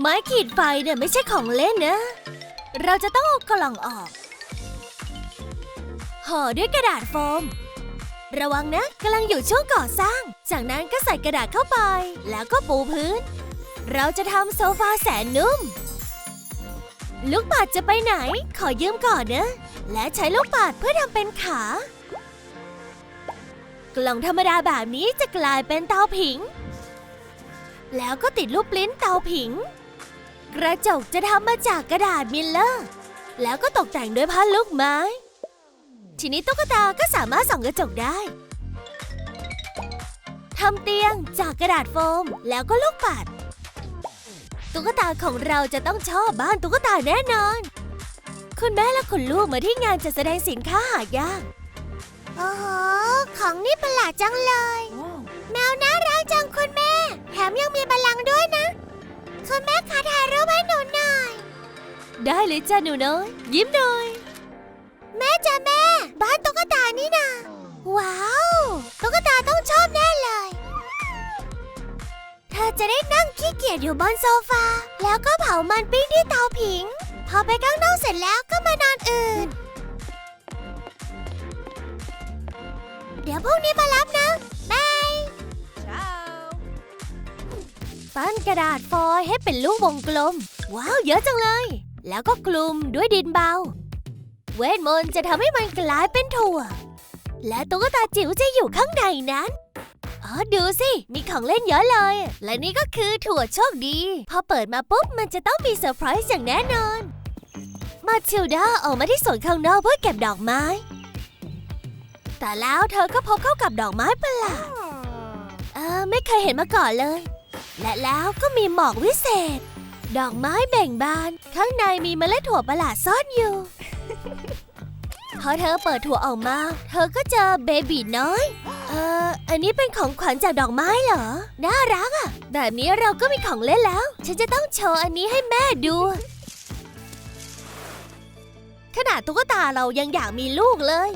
ไม้ขีดไฟเนี่ยไม่ใช่ของเล่นนะ เราจะต้องเอากล่องออก ห่อด้วยกระดาษโฟม ระวังนะกำลังอยู่ช่วงก่อสร้าง จากนั้นก็ใส่กระดาษเข้าไป แล้วก็ปูพื้น เราจะทำโซฟาแสนนุ่ม ลูกปัดจะไปไหน ขอยืมก่อนนะ และใช้ลูกปัดเพื่อทำเป็นขากล่องธรรมดาแบบนี้จะกลายเป็นเตาผิง แล้วก็ติดรูปปลิ้นเตาผิง กระจกจะทำมาจากกระดาษมิลเลอร์ แล้วก็ตกแต่งด้วยผ้าลูกไม้ ทีนี้ตุ๊กตาก็สามารถส่องกระจกได้ทำเตียงจากกระดาษโฟมแล้วก็ลูกปัด ตุ๊กตาของเราจะต้องชอบบ้านตุ๊กตาแน่นอน คุณแม่และคุณลูกมาที่งานจัดแสดงสินค้าหายากโอ้โห ของนี่ประหลาดจังเลย แมวน่ารักจังคุณแม่ แถมยังมีบัลลังก์ด้วยนะ คุณแม่ขอถ่าย ได้เลยจ้าหนูน้อย ยิ้มหน่อย แม่จ้าแม่ บ้านตุ๊กตานี่นะว้าวตุ๊กตาต้องชอบแน่เลย เธอจะได้นั่งขี้เกียจอยู่บนโซฟา แล้วก็เผามันปิ้งที่เตาผิง พอไปข้างนอกเสร็จแล้วก็มานอนอื่น เดี๋ยวพรุ่งนี้มารับนะบายปั้นกระดาษฟอยล์ให้เป็นลูกวงกลม ว้าว เยอะจังเลย แล้วก็คลุมด้วยดินเบา เวทมนต์จะทำให้มันกลายเป็นถั่ว และตุ๊กตาจิ๋วจะอยู่ข้างในนั้นอ๋อดูสิ มีของเล่นเยอะเลย และนี่ก็คือถั่วโชคดี พอเปิดมาปุ๊บ มันจะต้องมีเซอร์ไพรส์อย่างแน่นอน มาทิลดาออกมาที่สวนข้างนอกเพื่อเก็บดอกไม้ แต่แล้วเธอก็พบเข้ากับดอกไม้ประหลาดเออไม่เคยเห็นมาก่อนเลย และแล้วก็มีหมอกวิเศษ ดอกไม้แบ่งบาน ข้างในมีเมล็ดถั่วประหลาดซ่อนอยู่ พอเธอเปิดถั่วออกมา เธอก็เจอเบบีน้อย เอออันนี้เป็นของขวัญจากดอกไม้เหรอ น่ารักอะ่ะ แบบนี้เราก็มีของเล่นแล้ว ฉันจะต้องโชว์อันนี้ให้แม่ดูขนาดตุ๊กตาเรายังอยากมีลูกเลย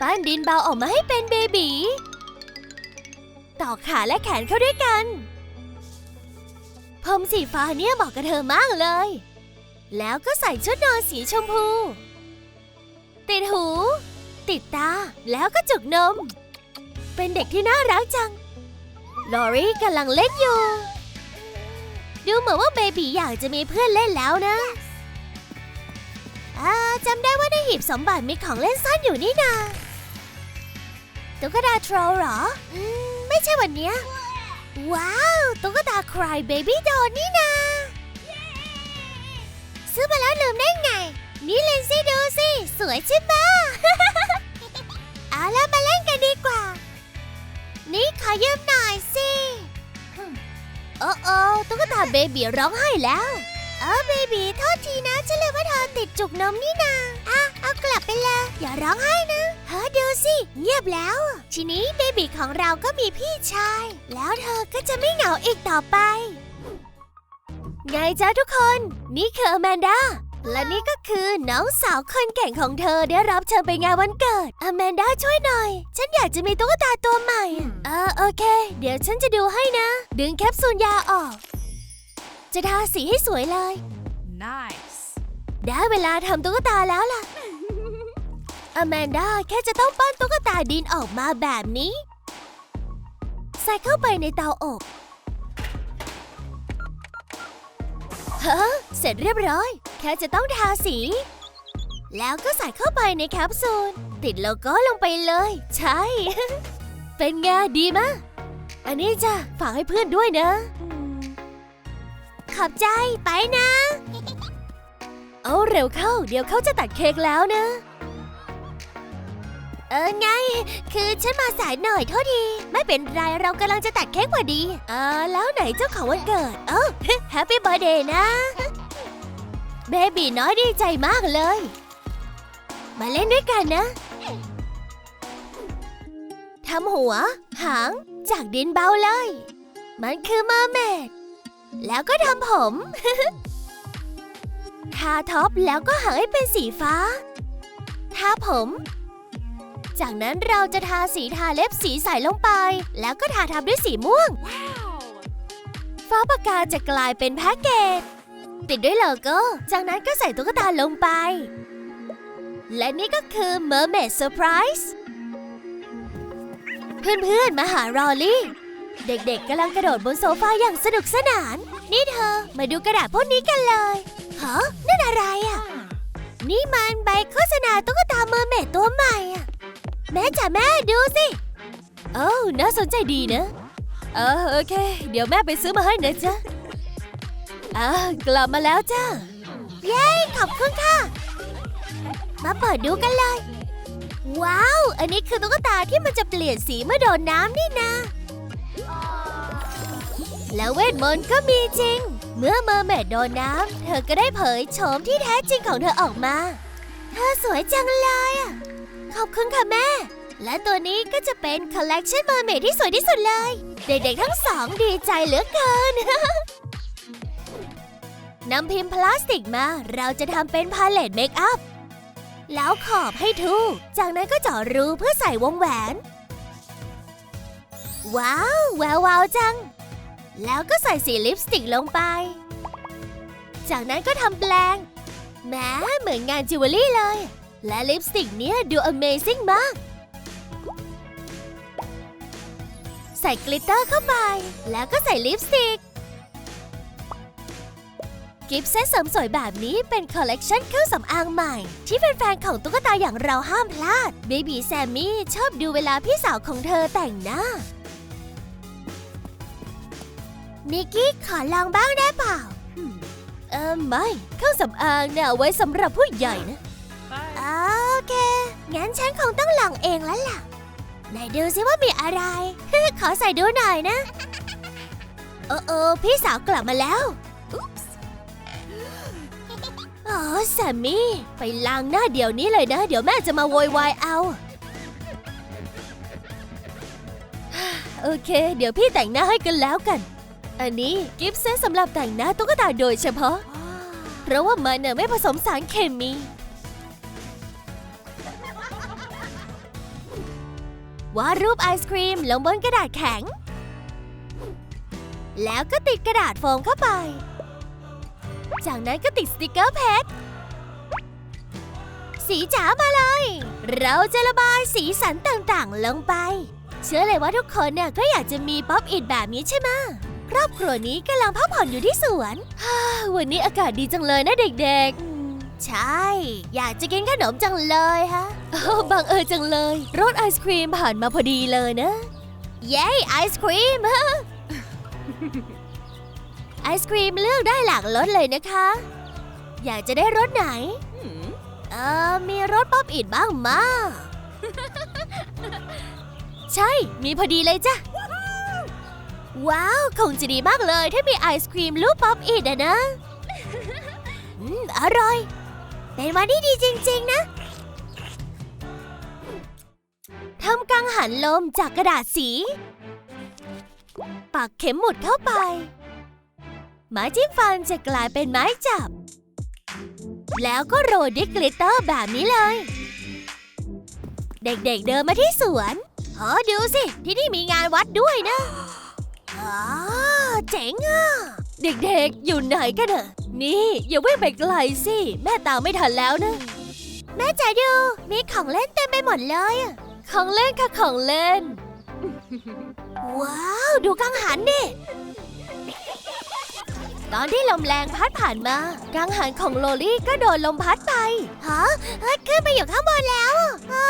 ปั้นดินเบาออกมาให้เป็นเบบี ต่อขาและแขนเข้าด้วยกัน ผมสีฟ้าเนี่ยเหมาะกับเธอมากเลย แล้วก็ใส่ชุดนอนสีชมพู ติดหู ติดตา แล้วก็จุกนม เป็นเด็กที่น่ารักจัง ลอรี่กำลังเล่นอยู่ ดูเหมือนว่าเบบีอยากจะมีเพื่อนเล่นแล้วนะ อ่าจำได้ว่าในหีบสมบัติมีของเล่นซ่อนอยู่นี่นาตุ๊กตาโทรลเหรอ อืม ไม่ใช่วันเนี้ย ว้าวตุ๊กตา Cry Baby Doll นี่นาซื้อมาแล้วลืมได้ไง นี่เลนซี่ดูสิ สวยใช่ไหมเอาแล้วมาเล่นกันดีกว่า นี่ขอยืมหน่อยสิ โอ้โอ้ตุ๊กตาเบบีร้องไห้แล้ว เออเบบีโทษทีนะฉันเลยว่าเธอติดจุกนมนี่นาอะเอากลับไปเลยอย่าร้องไห้นะเฮ้ดู สิ เงียบแล้ว ทีนี้เบบีของเราก็มีพี่ชาย แล้วเธอก็จะไม่เหงาอีกต่อไป ไงจ้าทุกคน นี่คืออแมนดา และนี่ก็คือน้องสาวคนเก่งของเธอได้รับเชิญไปงานวันเกิด อแมนดาช่วยหน่อย ฉันอยากจะมีตุ๊กตาตัวใหม่ เออโอเค เดี๋ยวฉันจะดูให้นะ ดึงแคปซูลยาออก จะทาสีให้สวยเลย Nice. ได้เวลาทำตุ๊กตาแล้วล่ะ อแมนดาแค่จะต้องปั้นตุ๊กตาดินออกมาแบบนี้ ใส่เข้าไปในเตาอบเฮ้อเสร็จเรียบร้อย แค่จะต้องทาสี แล้วก็ใส่เข้าไปในแคปซูล ติดโลโก้ลงไปเลย ใช่ เป็นไงดีมะ อันนี้จ้ะ ฝากให้เพื่อนด้วยนะ ขอบใจไปนะ เอาเร็วเข้า เดี๋ยวเขาจะตัดเค้กแล้วนะ ออไง คือฉันมาสายหน่อยโทษที ไม่เป็นไรเรากำลังจะตัดเค้กพอดี เออแล้วไหนเจ้าของวันเกิด เอ้าแฮปปี้บ t ร์ a เดย์นะ เบบีน้อยดีใจมากเลย มาเล่นด้วยกันนะ ทำหัว หาง จากดินเบาเลย มันคือเมอร์เมดแล้วก็ทำผม ทาท็อปแล้วก็หางให้เป็นสีฟ้า ทาผม จากนั้นเราจะทาสีทาเล็บสีใสลงไป แล้วก็ทาทับด้วยสีม่วง Wow. ไฟฟ้าปากกาจะกลายเป็นแพ็กเกจ ติดด้วยโลโก้ จากนั้นก็ใส่ตุ๊กตาลงไป และนี่ก็คือ Mermaid Surprise เพื่อนๆ มาหารอลลี่ เด็กๆกำลังกระโดดบนโซฟาอย่างสนุกสนาน นี่เธอ มาดูกระดาษพวกนี้กันเลยฮะนั่นอะไรอะ นี่มันใบโฆษณาตุ๊กตาเมอร์เมดตัวใหม่อะ แม่จ๋าแม่ดูสิโอ้น่าสนใจดีนะเออโอเค เดี๋ยวแม่ไปซื้อมาให้นะจ๊ะอ่ากลับมาแล้วจ้าเย้ขอบคุณค่ะ มาเปิดดูกันเลย ว้าว อันนี้คือตุ๊กตาที่มันจะเปลี่ยนสีเมื่อโดนน้ำนี่นะ แล้วเวทมนต์ก็มีจริง เมื่อเมอร์เมดโดนน้ำเธอก็ได้เผยโฉมที่แท้จริงของเธอออกมา เธอสวยจังเลยอะ ขอบคุณค่ะแม่ และตัวนี้ก็จะเป็นคอลเลกชันเมอร์เมดที่สวยที่สุดเลย เด็กๆทั้งสองดีใจเหลือเกิน นำพิมพ์พลาสติกมาเราจะทำเป็นพาเลตเมคอัพ แล้วขอบให้ทูกจากนั้นก็เจาะรูเพื่อใส่วงแหวน ว้าวแวววาวจัง แล้วก็ใส่สีลิปสติกลงไป จากนั้นก็ทำแปลงแหม้เหมือนงานจิวเวลรี่เลย และลิปสติกเนี้ยดู Amazing มาก ใส่กลิตเตอร์เข้าไป แล้วก็ใส่ลิปสติก กิฟต์เซตเสริมสวยแบบนี้เป็นคอลเลกชันเครื่องสำอางใหม่ ที่แฟนๆของตุ๊กตาอย่างเราห้ามพลาดเบบีแซมมี่ชอบดูเวลาพี่สาวของเธอแต่งหน้านิกกี้ขอลองบ้างได้เปล่า เออไม่ เครื่องสำอางเนี่ยเอาไว้สำหรับผู้ใหญ่นะ งั้นฉันคงต้องลองเองแล้วล่ะ ไหนดูซิว่ามีอะไร ขอใส่ดูหน่อยนะ โอ้โอพี่สาวกลับมาแล้วอ๋อแซมมี่ ไปล้างหน้าเดี๋ยวนี้เลยนะ เดี๋ยวแม่จะมาโวยวายเอา โอเค เดี๋ยวพี่แต่งหน้าให้กันแล้วกัน อันนี้กิฟต์เซตสำหรับแต่งหน้าตุ๊กตาโดยเฉพาะ เพราะว่ามันเนี่ยไม่ผสมสารเคมี วาดรูปไอศครีมลงบนกระดาษแข็ง แล้วก็ติดกระดาษโฟมเข้าไป จากนั้นก็ติดสติกเกอร์เพชรสีจ๋ามาเลย เราจะระบายสีสันต่างๆ ลงไป เชื่อเลยว่าทุกคนเนี่ยก็อยากจะมีป๊อปอิดแบบนี้ใช่ไหมครอบครัวนี้กำลังพักผ่อนอยู่ที่สวน วันนี้อากาศดีจังเลยนะเด็กๆ ใช่ อยากจะกินขนมจังเลยฮะโอ้บังเอิญจังเลย รถไอศครีมผ่านมาพอดีเลยนะ เย้ไอศครีมฮะไอศครีมเลือกได้หลากรสเลยนะคะ อยากจะได้รสไหน เออมีรสป๊อปอิดบ้างมาใช่ มีพอดีเลยจ้ะ ว้าว คงจะดีมากเลยถ้ามีไอศครีมรูปป๊อปอิดอะนะ อืม อร่อย เป็นวันที่ดีจริงๆนะทำกังหันลมจากกระดาษสี ปักเข็มหมุดเข้าไป ไม้จิ้มฟันจะกลายเป็นไม้จับ แล้วก็โรยด้วยกลิตเตอร์แบบนี้เลย เด็กๆเเดินมาที่สวนเออดูสิ ที่นี่มีงานวัดด้วยนะอ๋อเจ๋งอะ เด็กๆ อยู่ไหนกันอะ นี่อย่าวิ่งไปไกลสิ แม่ตามไม่ทันแล้วนะ แม่จ๋าดูมีของเล่นเต็มไปหมดเลยอะของเล่นค่ะของเล่น ว้าว ดูกังหันดิตอนที่ลมแรงพัดผ่านมา กังหันของโลลี่ก็โดนลมพัดไปฮะเฮ้ยขึ้นไปอยู่ข้างบนแล้วอ๋อ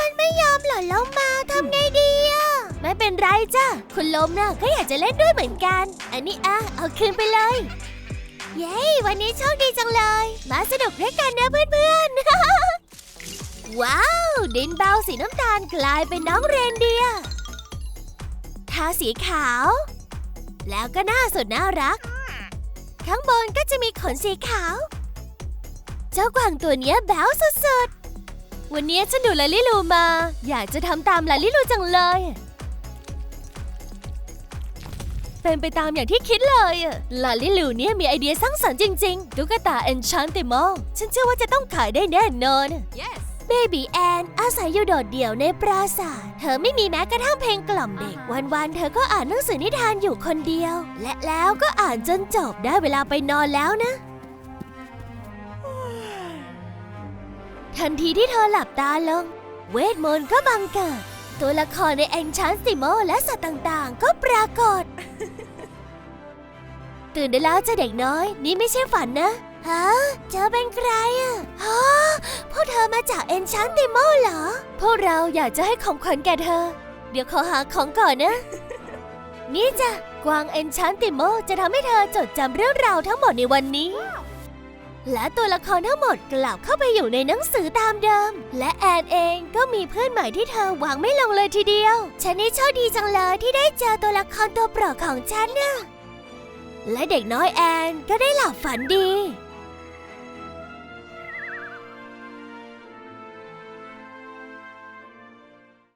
มันไม่ยอมหล่นลงมาทำไงดีอะไม่เป็นไรจ้ะ คุณลมน่ะก็อยากจะเล่นด้วยเหมือนกัน อันนี้อะเอาคืนไปเลย เย้ วันนี้โชคดีจังเลย มาสนุกด้วยกันนะเพื่อนๆ ว้าว ดินเบาสีน้ำตาลกลายเป็นน้องเรนเดียร์ทาสีขาว แล้วก็หน้าสุดน่ารัก ข้างบนก็จะมีขนสีขาว เจ้ากวางตัวเนี้ยแบ๊วสุดๆ วันนี้ฉันดูลาลิลูมา อยากจะทำตามลาลิลูจังเลย เป็นไปตามอย่างที่คิดเลยอะลาลิลูเนี่ยมีไอเดียสร้างสรรค์จริงๆตุ๊กตา Enchantiment ฉันเชื่อว่าจะต้องขายได้แน่นอน Yes. เบบีแอนอาศัยอยู่โดดเดี่ยวในปราสาท เธอไม่มีแม้กระทั่งเพลงกล่อมเด็ก วันๆ เธอก็อ่านหนังสือนิทานอยู่คนเดียว และแล้วก็อ่านจนจบได้เวลาไปนอนแล้วนะ ทันทีที่เธอหลับตาลง เวทมนต์ก็บังเกิด ตัวละครในแองชานสติโมและสัตว์ต่างๆ ก็ปรากฏ ตื่นได้แล้วจ้าเด็กน้อย นี่ไม่ใช่ฝันนะฮะเจอเป็นใครอะฮะพวกเธอมาจากเอนชันติโมเหรอ พวกเราอยากจะให้ของขวัญแก่เธอ เดี๋ยวขอหาของก่อนนะ นี่จ้ะ กวางเอนชันติโมจะทำให้เธอจดจำเรื่องราวทั้งหมดในวันนี้ และตัวละครทั้งหมดกลับเข้าไปอยู่ในหนังสือตามเดิม และแอนเองก็มีเพื่อนใหม่ที่เธอหวังไม่ลงเลยทีเดียว ฉันนี่โชคดีจังเลยที่ได้เจอตัวละครตัวโปรดของฉันนะและเด็กน้อยแอนก็ได้หลับฝันดี